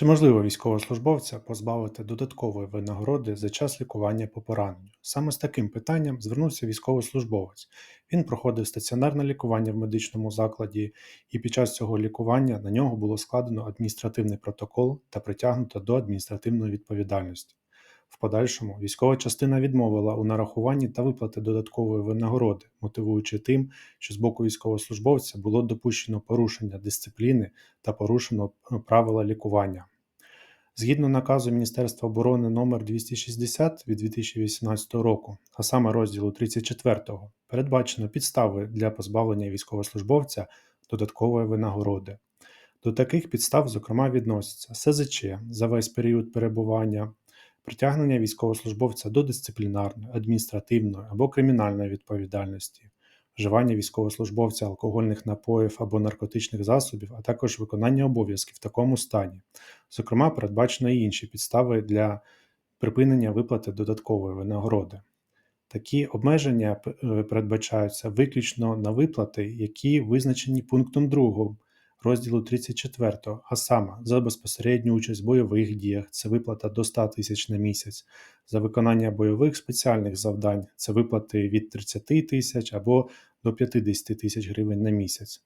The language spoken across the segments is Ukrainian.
Чи можливо військовослужбовця позбавити додаткової винагороди за час лікування по пораненню? Саме з таким питанням звернувся військовослужбовець. Він проходив стаціонарне лікування в медичному закладі, і під час цього лікування на нього було складено адміністративний протокол та притягнуто до адміністративної відповідальності. В подальшому військова частина відмовила у нарахуванні та виплати додаткової винагороди, мотивуючи тим, що з боку військовослужбовця було допущено порушення дисципліни та порушено е, правила лікування. Згідно наказу Міністерства оборони номер 260 від 2018 року, а саме розділу 34, передбачено підстави для позбавлення військовослужбовця додаткової винагороди. До таких підстав, зокрема, відносяться СЗЧ за весь період перебування, притягнення військовослужбовця до дисциплінарної, адміністративної або кримінальної відповідальності, вживання військовослужбовця алкогольних напоїв або наркотичних засобів, а також виконання обов'язків в такому стані. Зокрема, передбачено і інші підстави для припинення виплати додаткової винагороди. Такі обмеження е, передбачаються виключно на виплати, які визначені пунктом 2 розділу 34, а саме за безпосередню участь в бойових діях це виплата до 100 тисяч на місяць, за виконання бойових спеціальних завдань це виплати від 30 тисяч або до 50 тисяч гривень на місяць.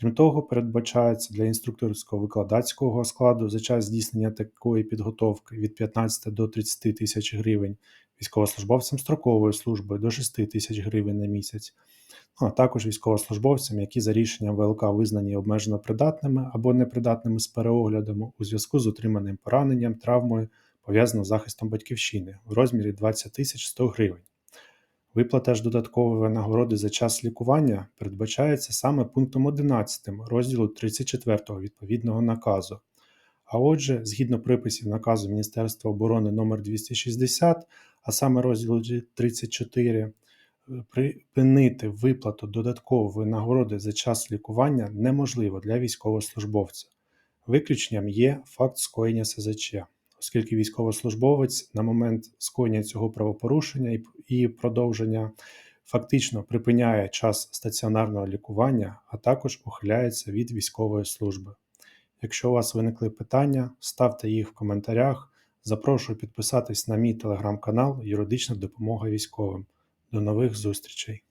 Крім того, передбачається для інструкторського викладацького складу за час здійснення такої підготовки від 15 до 30 тисяч гривень, військовослужбовцям строкової служби до 6 тисяч гривень на місяць, ну, а також військовослужбовцям, які за рішенням ВЛК визнані обмежено придатними або непридатними з переоглядами у зв'язку з отриманим пораненням, травмою, пов'язаним з захистом батьківщини в розмірі 20 тисяч 100 гривень. Виплата ж додаткової винагороди за час лікування передбачається саме пунктом 11 розділу 34 відповідного наказу. А отже, згідно приписів наказу Міністерства оборони номер 260 а саме розділу 34, припинити виплату додаткової нагороди за час лікування неможливо для військовослужбовця. Виключенням є факт скоєння СЗЧ, оскільки військовослужбовець на момент скоєння цього правопорушення і продовження фактично припиняє час стаціонарного лікування, а також ухиляється від військової служби. Якщо у вас виникли питання, ставте їх в коментарях. Запрошую підписатись на мій телеграм-канал Юридична допомога військовим. До нових зустрічей!